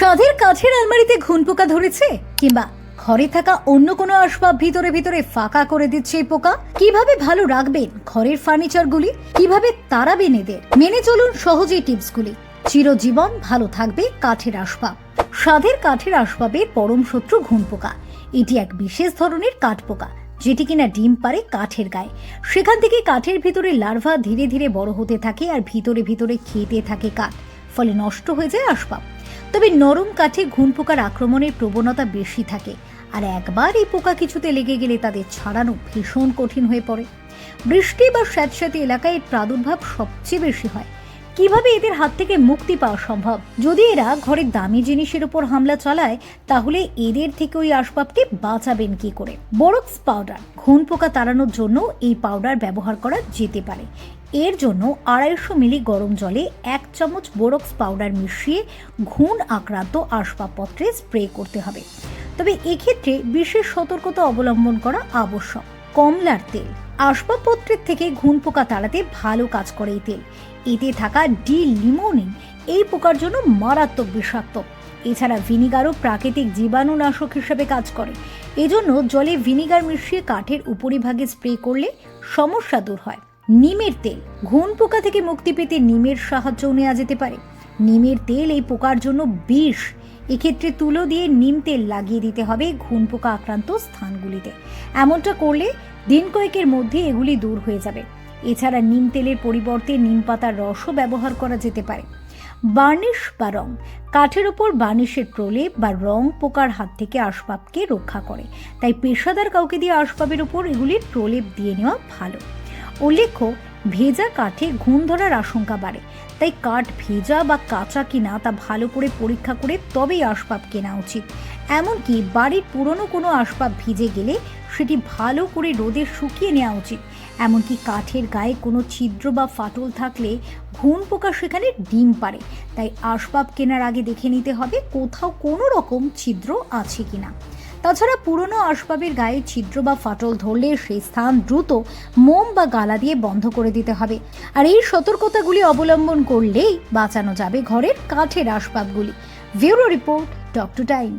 সাধের কাঠের আলমারিতে ঘুন পোকা ধরেছে? কিংবা ঘরে থাকা অন্য কোনো আসবাব ভিতরে ভিতরে ফাঁকা করে দিচ্ছে এই পোকা? কীভাবে ভালো রাখবেন ঘরের ফার্নিচারগুলি? কীভাবে তাড়াবেন এদের? মেনে চলুন সহজেই টিপসগুলি। চিরজীবন ভালো থাকবে কাঠের আসবাব। সাধের কাঠের আসবাবের পরম শত্রু ঘুন পোকা। এটি এক বিশেষ ধরনের কাঠ পোকা, যেটি কিনা ডিম পারে কাঠের গায়ে। সেখান থেকে কাঠের ভিতরে লার্ভা ধীরে ধীরে বড় হতে থাকে আর ভিতরে ভিতরে খেতে থাকে কাঠ, ফলে নষ্ট হয়ে যায় আসবাব। তবে নরম কাঠে ঘুন পোকার আক্রমণের প্রবণতা বেশি থাকে। আর একবার এই পোকা কিছুতে লেগে গেলে তাদের ছাড়ানো ভীষণ কঠিন হয়ে পড়ে। বৃষ্টি বা স্যাঁতস্যাঁতে এলাকায় এর প্রাদুর্ভাব সবচেয়ে বেশি হয়। কীভাবে এদের হাত থেকে মুক্তি পাওয়া সম্ভব? যদি এরা ঘরের দামি জিনিসের উপর হামলা চালায়, তাহলে এদের থেকে ওই আসবাবকে বাঁচাবেন কি করে? বোরক্স পাউডার ঘুন পোকা তাড়ানোর জন্য এই পাউডার ব্যবহার করা যেতে পারে। এর জন্য আড়াইশো মিলি গরম জলে এক চামচ বোরক্স পাউডার মিশিয়ে ঘুণ আক্রান্ত আসবাবপত্রে স্প্রে করতে হবে। তবে এক্ষেত্রে বিশেষ সতর্কতা অবলম্বন করা আবশ্যক। কমলার তেল। আসবাবপত্রের থেকে ঘুণ পোকা তাড়াতে ভালো কাজ করে এই তেল। এতে থাকা ডি লিমোনিন, এই পোকার জন্য মারাত্মক বিষাক্ত। এছাড়া ভিনিগারও প্রাকৃতিক জীবাণুনাশক হিসেবে কাজ করে। এজন্য জলে ভিনিগার মিশিয়ে কাঠের উপরিভাগে স্প্রে করলে সমস্যা দূর হয়। নিমের তেল, ঘুণ পোকা থেকে মুক্তি পেতে নিমের সাহায্যও নেওয়া যেতে পারে। নিমের তেল এই পোকার জন্য বিষ এক্ষেত্রে তুলো দিয়ে নিম তেল লাগিয়ে দিতে হবে ঘুণ পোকা আক্রান্ত স্থানগুলিতে। এমনটা করলে দিন কয়েকের মধ্যে এগুলি দূর হয়ে যাবে। এছাড়া নিম তেলের পরিবর্তে নিম পাতার রসও ব্যবহার করা যেতে পারে। বার্নিশ বা রং। কাঠের ওপর বার্নিশের প্রলেপ বা রং পোকার হাত থেকে আসবাবকে রক্ষা করে। তাই পেশাদার কাউকে দিয়ে আসবাবের উপর এগুলির প্রলেপ দিয়ে নেওয়া ভালো। উল্লেখ্য ভেজা কাঠে ঘুণ ধরার আশঙ্কা বাড়ে। তাই কাঠ ভেজা বা কাঁচা কিনা তা ভালো করে পরীক্ষা করে তবেই আসবাব কেনা উচিত। এমনকি বাড়ির পুরনো কোনো আসবাব ভিজে গেলে সেটি ভালো করে রোদে শুকিয়ে নেওয়া উচিত। এমনকি কাঠের গায়ে কোনো ছিদ্র বা ফাটল থাকলে ঘুণ পোকা সেখানে ডিম পারে তাই আসবাব কেনার আগে দেখে নিতে হবে কোথাও কোনো রকম ছিদ্র আছে কিনা। তাছাড়া পুরনো আসবাবের গায়ে ছিদ্র বা ফাটল ধরলে সেই স্থান দ্রুত মোম বা গালা দিয়ে বন্ধ করে দিতে হবে। আর এই সতর্কতাগুলি অবলম্বন করলেই বাঁচানো যাবে ঘরের কাঠের আসবাবগুলি। Bureau report, doctor time.